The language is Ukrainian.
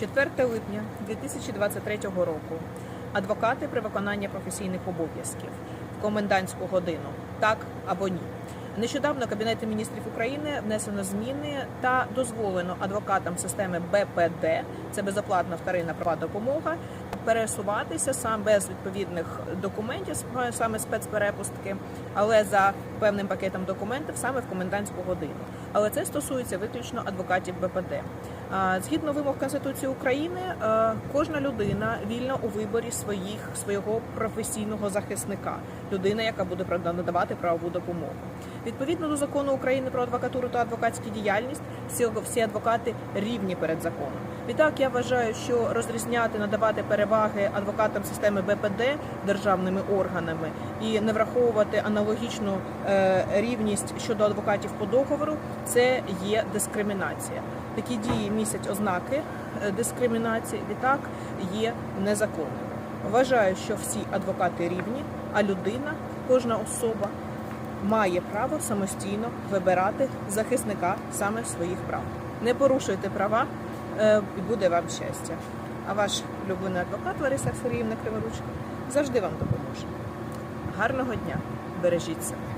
4 липня 2023 року. Адвокати при виконанні професійних обов'язків в комендантську годину. Так або ні. Нещодавно Кабінетом міністрів України внесено зміни та дозволено адвокатам системи БПД, це безоплатна вторинна права допомога, пересуватися сам без відповідних документів, саме спецперепустки, але за певним пакетом документів саме в комендантську годину. Але це стосується виключно адвокатів БПД. Згідно вимог Конституції України, е, кожна людина вільна у виборі своїх свого професійного захисника, людина, яка буде надавати правову допомогу. Відповідно до закону України про адвокатуру та адвокатську діяльність, всі, адвокати рівні перед законом. Відтак я вважаю, що розрізняти, надавати переваги адвокатам системи БПД державними органами і не враховувати аналогічну е, рівність щодо адвокатів по договору, це є дискримінація. Такі дії містять ознаки е, дискримінації, відтак є незаконними. Вважаю, що всі адвокати рівні, а людина, кожна особа має право самостійно вибирати захисника саме своїх прав. Не порушуйте права, е, і буде вам щастя. А ваш улюблений адвокат Лариса Сергіївна Криворучка завжди вам допоможе. Гарного дня! Бережіть себе!